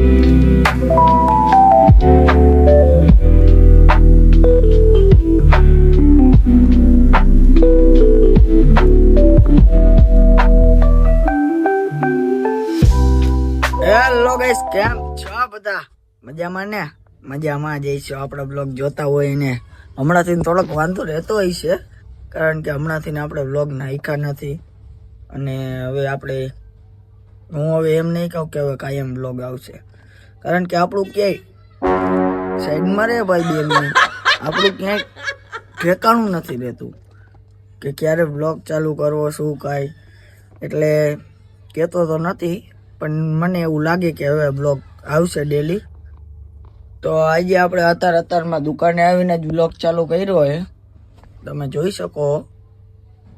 Hello guys કેમ છો બધા? મજામાં ને? મજામાં જઈશું આપણે બ્લોગ જોતા હોય ને. હમણાંથી થોડોક વાંધો રહેતો હોય છે, કારણ કે હમણાંથી આપણે બ્લોગ નાખ્યા નથી. અને હવે આપણે, હું હવે એમ નહીં કહું કે હવે કાયમ બ્લોગ આવશે. કારણ કે આપણું ક્યાંય સાઈડમાં રહે ભાઈ બે મિનિટ. આપણું ક્યાંય ઠેકાણું નથી રહેતું કે ક્યારે બ્લોગ ચાલુ કરવો, શું કાંઈ. એટલે કહેતો તો નથી, પણ મને એવું લાગે કે હવે બ્લોગ આવશે ડેલી તો આજે આપણે અત્યાર અત્યારમાં દુકાને આવીને જ બ્લોગ ચાલુ કર્યો છે તમે જોઈ શકો,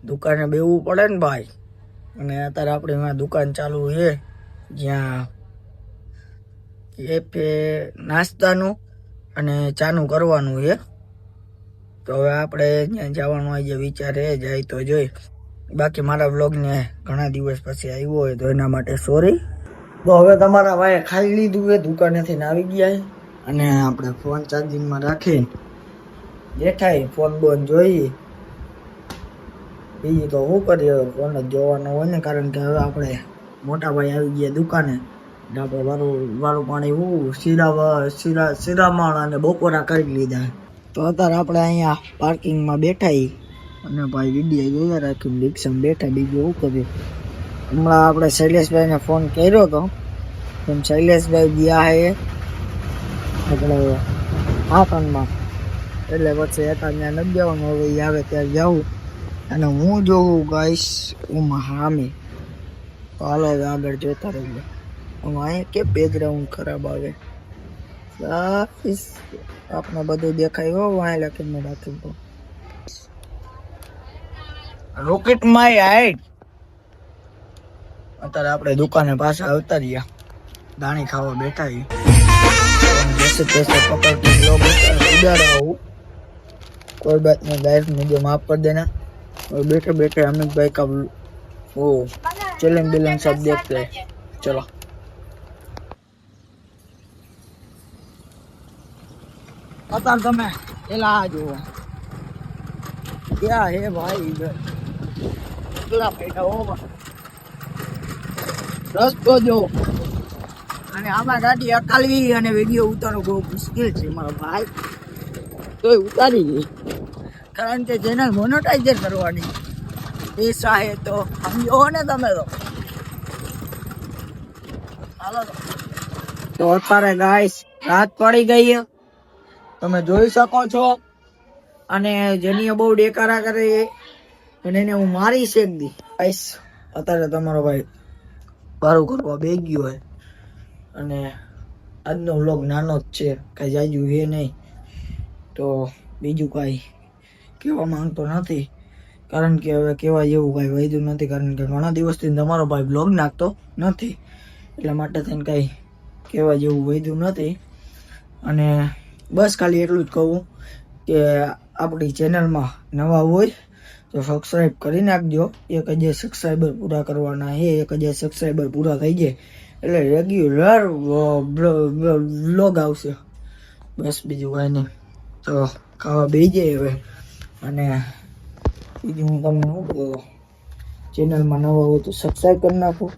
દુકાને બેવું પડે ને ભાઈ. અને અત્યારે આપણી દુકાન ચાલુ છે, જ્યાં કેફે નાસ્તાનું અને ચાનું કરવાનું છે. તો હવે આપણે ત્યાં જવાનું આજે એ જાય તો જોઈ. બાકી મારા બ્લોગને ઘણા દિવસ પછી આવ્યો હોય તો એના માટે સોરી તો હવે તમારા ભાઈએ ખાઈ લીધું એ દુકાનેથી આવી ગયા અને આપણે ફોન ચાર્જિંગમાં રાખીને દેખાય ફોન બોન જોઈએ. બીજું તો શું કરીએ ફોન જ જોવાનો હોય ને, કારણ કે હવે આપણે મોટા ભાઈ આવી ગયા દુકાને. આપણે વારું વારું પાણી હું શીરા શીરા, શીરામણ અને બપોરા કરી લીધા. તો અત્યારે આપણે અહીંયા પાર્કિંગમાં બેઠા અને ભાઈ વીડિયો જોયા રાખ્યું રિક્ષામાં બેઠા, બીજું એવું કર્યું હમણાં આપણે શૈલેષભાઈને ફોન કર્યો હતો પણ શૈલેષભાઈ ગયા હે આપણે હાથનમાં. એટલે પછી એકા ત્યાં નથી જવાનું હવે એ આવે ત્યારે જવું અને હું જોઉં ગાઈશ હું હામી. હાલો આગળ જોતા રહીએ. અહીંયા કે બેકગ્રાઉન્ડ ખરાબ આવે ગાઈસ આપણે બધું દેખાય હો વાય લખીને રાખી તો રોકેટ માય હાઈટ અત્યારે આપણે દુકાને પાછા આવતા રહ્યા દાણી ખાવા બેઠા છીએ जैसे तैसे पकड़ के लोग उड़ा रहा हूँ कोई बात नहीं गाइस मुझे माफ कर देना और बैठे बैठे अमित भाई का वो चैलेंज बिलेंज सब देखते हैं चलो અત્યારે તમે પેલા આ જુઓ. ક્યાં હે ભાઈ કેટલા બેઠા હો રસ્તો જો. અને આમાં ગાડી અકાલવી અને વીડિયો ઉતારવો બહુ મુશ્કેલ છે મારા ભાઈ. તો ઉતારી ગઈ કારણ કે જેને મોનોટાઈઝર કરવાની એ સાહે તો સમજો ને તમે તો. હાલો. તો અત્યારે ગાઈસ રાત પડી ગઈ તમે જોઈ શકો છો. અને જેની બહુ ડેકારા કરે અને એને હું મારી શેક દી. આઈશ અત્યારે તમારો ભાઈ બારું કરવા બે ગયો હોય અને આજનો વ્લોગ નાનો જ છે, કાંઈ જાજુ છે નહીં. તો બીજું કાંઈ કહેવા માંગતો નથી. કારણ કે હવે કહેવા જેવું કાંઈ વૈધું નથી, કારણ કે ઘણા દિવસથી તમારો ભાઈ બ્લોગ નાખતો નથી. એટલા માટે થઈને કાંઈ કહેવા જેવું વૈધું નથી. અને બસ ખાલી એટલું જ કહું કે આપણી ચેનલમાં નવા હોય તો સબસ્ક્રાઈબ કરી નાખજો. એક હજાર સબસ્ક્રાઈબર પૂરા કરવાના છે, એક હજાર સબસ્ક્રાઈબર પૂરા થઈ જાય. એટલે રેગ્યુલર વ્લોગ આવશે. બસ બીજું કાંઈ નહીં. તો ખાવા બે જાય હવે. અને બીજું હું તમને શું ચેનલમાં નવા હોય તો સબસ્ક્રાઈબ કરી નાખો.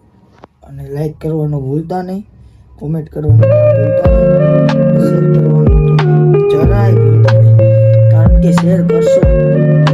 અને લાઈક કરવાનું ભૂલતા નહીં. કોમેન્ટ કરવાનું ભૂલતા નહીં. શેર કરવાનું તો જરાય ભૂલતા